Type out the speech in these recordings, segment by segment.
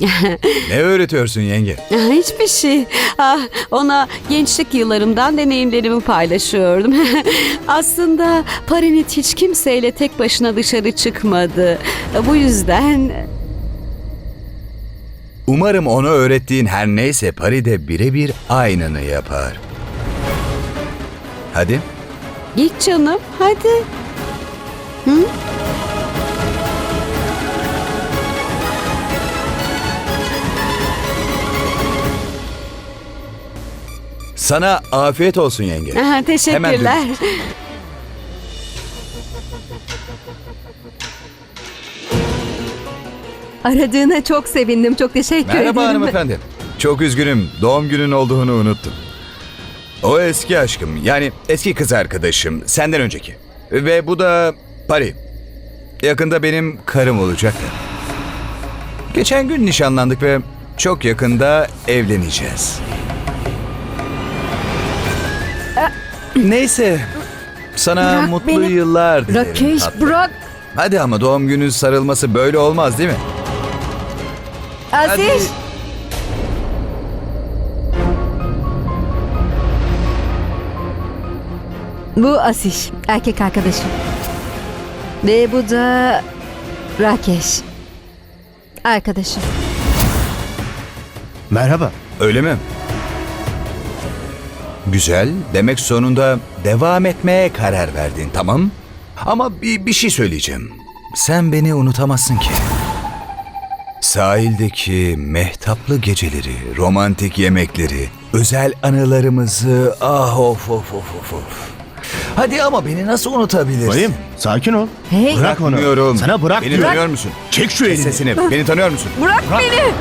Ne öğretiyorsun yenge? Hiçbir şey. Ah, ona gençlik yıllarımdan deneyimlerimi paylaşıyordum. Aslında Parinit hiç kimseyle tek başına dışarı çıkmadı. Bu yüzden Umarım ona öğrettiğin her neyse Pari de birebir aynını yapar. Hadi. git canım hadi. Sana afiyet olsun yenge. Aha, teşekkürler. Aradığına çok sevindim. Çok teşekkür Merhaba ederim. hanımefendi. Çok üzgünüm. Doğum günün olduğunu unuttum. O eski aşkım. Yani eski kız arkadaşım. Senden önceki. Ve bu da Pari. Yakında benim karım olacak. Geçen gün nişanlandık ve çok yakında evleneceğiz. Neyse. Sana Bırak mutlu beni. yıllar dilerim. Rakeş tatlım. bırak. Hadi ama doğum günü sarılması böyle olmaz değil mi? Hadi. Aziz. Bu Asiş. Erkek arkadaşım. Ve bu da Rakeş. Arkadaşım. Merhaba. Öyle mi? Güzel. Demek sonunda devam etmeye karar verdin, tamam? Ama bir, bir şey söyleyeceğim. Sen beni unutamazsın ki. Sahildeki mehtaplı geceleri, romantik yemekleri, özel anılarımızı ah of of of of of. Hadi ama beni nasıl unutabilirsin? Bayım sakin ol. Hey. Bırak onu. Bırakmıyorum. Sana bırak Beni diyorum. tanıyor musun? Çek şu elini. sesini. Beni tanıyor musun? Bırak beni.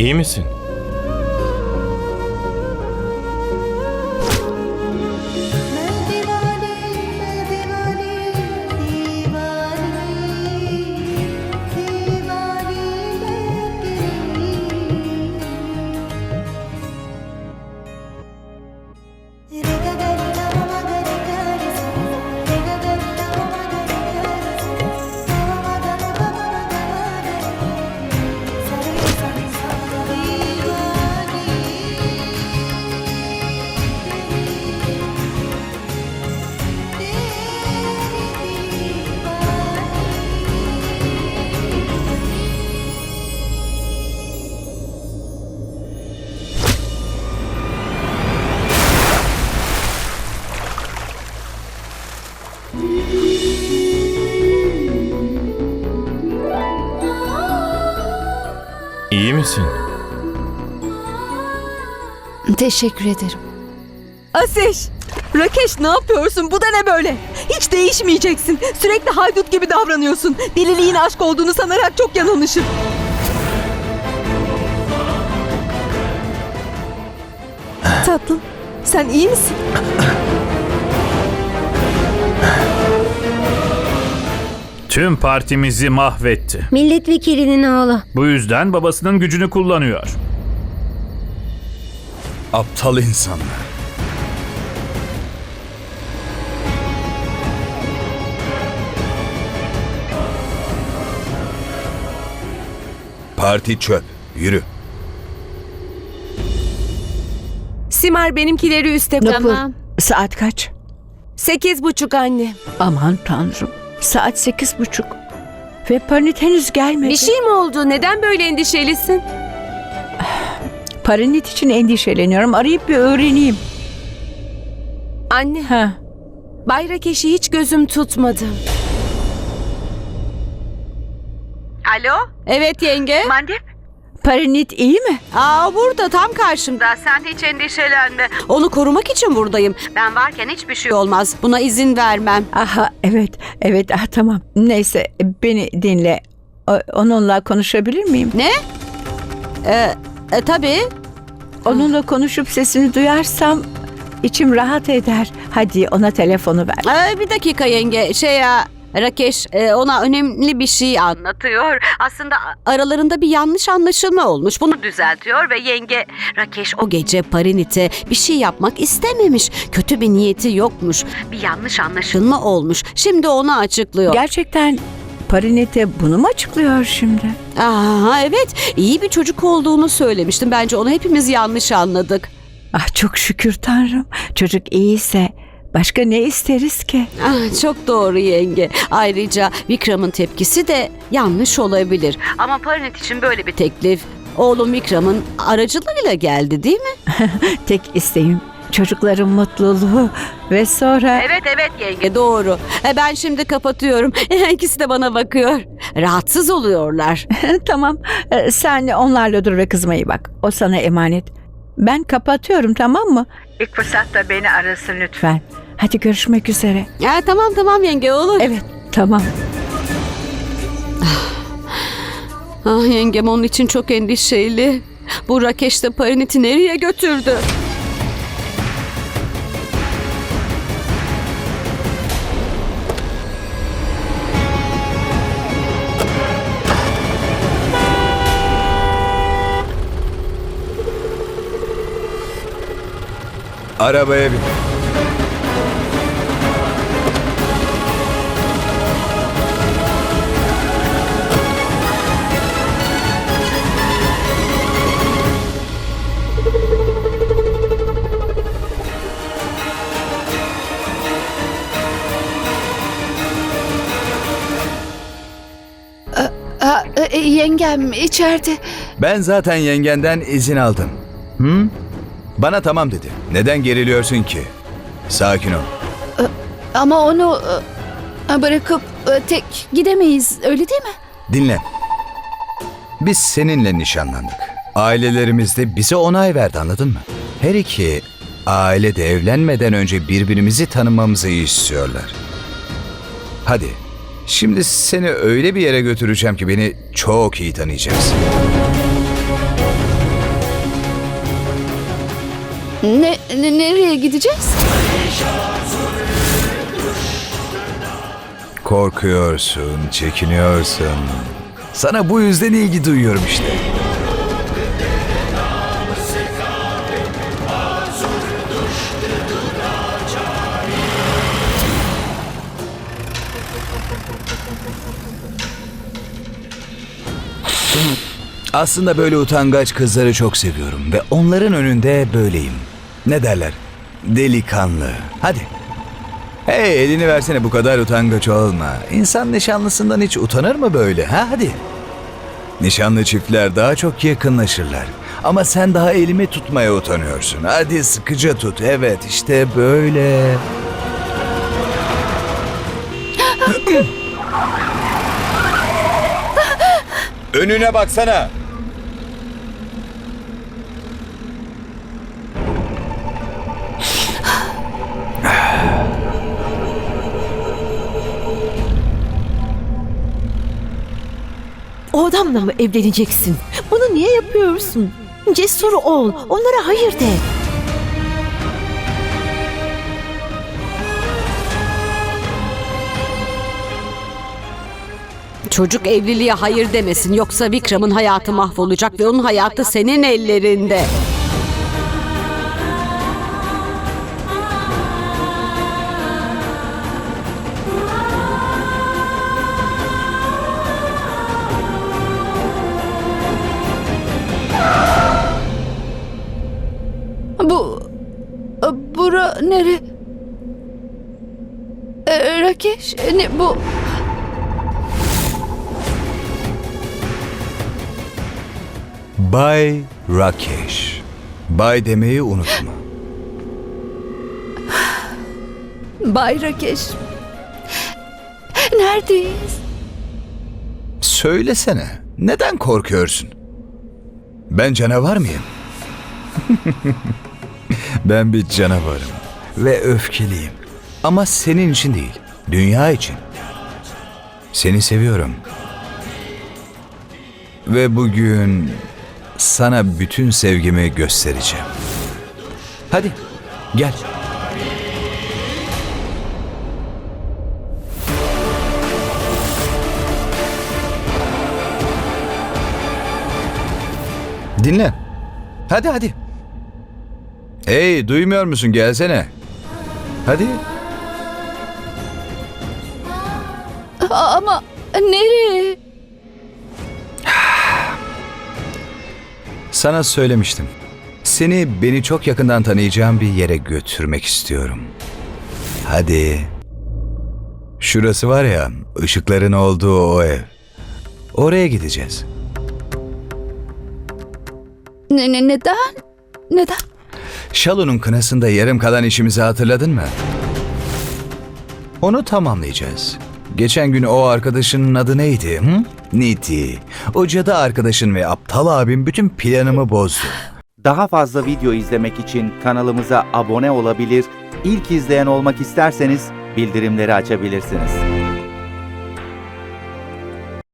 İyi misin? İyi misin? Teşekkür ederim. Asiş. Rakeş ne yapıyorsun? Bu da ne böyle? Hiç değişmeyeceksin. Sürekli haydut gibi davranıyorsun. Deliliğin aşk olduğunu sanarak çok yanılmışım. Tatlım, sen iyi misin? Tüm partimizi mahvetti. Milletvekilinin oğlu. Bu yüzden babasının gücünü kullanıyor. Aptal insanlar. Parti çöp. Yürü. Simar benimkileri üste Rapor. Tamam. Saat kaç? Sekiz buçuk anne. Aman tanrım. Saat sekiz buçuk. Ve Parinit henüz gelmedi. Bir şey mi oldu? Neden böyle endişelisin? Parinit için endişeleniyorum. Arayıp bir öğreneyim. Anne, Ha. Bay Rakeş'i hiç gözüm tutmadı. Alo? Evet yenge. Parinit iyi mi? Aa burada tam karşımda. Sen hiç endişelenme. Onu korumak için buradayım. Ben varken hiçbir şey olmaz. Buna izin vermem. Aha evet. Evet ah, tamam. Neyse beni dinle. O- Onunla konuşabilir miyim? Ne? Ee, e, tabii. Onunla konuşup sesini duyarsam içim rahat eder. Hadi ona telefonu ver. Ee, bir dakika yenge. Şey ya... Rakeş e, ona önemli bir şey anlatıyor. Aslında aralarında bir yanlış anlaşılma olmuş. Bunu düzeltiyor ve yenge Rakeş o gece Parinit'e bir şey yapmak istememiş. Kötü bir niyeti yokmuş. Bir yanlış anlaşılma olmuş. Şimdi onu açıklıyor. Gerçekten Parinit'e bunu mu açıklıyor şimdi? Aa, evet iyi bir çocuk olduğunu söylemiştim. Bence onu hepimiz yanlış anladık. Ah çok şükür Tanrım. Çocuk iyiyse başka ne isteriz ki? Ah, çok doğru yenge. Ayrıca Vikram'ın tepkisi de yanlış olabilir. Ama Parinit için böyle bir teklif oğlum Vikram'ın aracılığıyla geldi değil mi? Tek isteğim çocukların mutluluğu ve sonra... Evet evet yenge doğru. E, ben şimdi kapatıyorum. İkisi de bana bakıyor. Rahatsız oluyorlar. tamam Ee, sen onlarla dur ve kızma iyi bak. O sana emanet. Ben kapatıyorum tamam mı? İlk fırsatta beni arasın lütfen. Hadi görüşmek üzere. Ya, tamam tamam yenge olur. Evet tamam. Ah yengem onun için çok endişeli. Bu Rakeş de Parinit'i nereye götürdü? Arabaya bin. E, yengem içeride. Ben zaten yengenden izin aldım. Hı? Bana tamam dedi. Neden geriliyorsun ki? Sakin ol. Ama onu e, bırakıp e, tek gidemeyiz öyle değil mi? Dinle. Biz seninle nişanlandık. Ailelerimiz de bize onay verdi anladın mı? Her iki aile de evlenmeden önce birbirimizi tanımamızı istiyorlar. Hadi. Şimdi seni öyle bir yere götüreceğim ki beni çok iyi tanıyacaksın. Ne, ne- nereye gideceğiz? Korkuyorsun, çekiniyorsun. Sana bu yüzden ilgi duyuyorum işte. Aslında böyle utangaç kızları çok seviyorum ve onların önünde böyleyim. Ne derler? Delikanlı. Hadi. Hey elini versene bu kadar utangaç olma. İnsan nişanlısından hiç utanır mı böyle ha hadi. Nişanlı çiftler daha çok yakınlaşırlar. Ama sen daha elimi tutmaya utanıyorsun. Hadi sıkıca tut. Evet işte böyle. Önüne baksana. O adamla mı evleneceksin? Bunu niye yapıyorsun? Cesur ol. Onlara hayır de. Çocuk evliliğe hayır demesin yoksa Vikram'ın hayatı mahvolacak ve onun hayatı senin ellerinde. Peki ne, bu... Bay Rakesh. Bay demeyi unutma. Bay Rakesh. Neredeyiz? Söylesene. Neden korkuyorsun? Ben canavar mıyım? ben bir canavarım ve öfkeliyim. Ama senin için değil. Dünya için. Seni seviyorum. Ve bugün sana bütün sevgimi göstereceğim. Hadi gel. Dinle. Hadi hadi. Hey duymuyor musun gelsene. Hadi. Ama nereye? Sana söylemiştim. Seni beni çok yakından tanıyacağım bir yere götürmek istiyorum. Hadi. Şurası var ya, ışıkların olduğu o ev. Oraya gideceğiz. Ne, ne, neden? Neden? Şalo'nun kınasında yarım kalan işimizi hatırladın mı? Onu tamamlayacağız. Geçen gün o arkadaşının adı neydi? Hı? Niti. O cadı arkadaşın ve aptal abim bütün planımı bozdu. Daha fazla video izlemek için kanalımıza abone olabilir, ilk izleyen olmak isterseniz bildirimleri açabilirsiniz.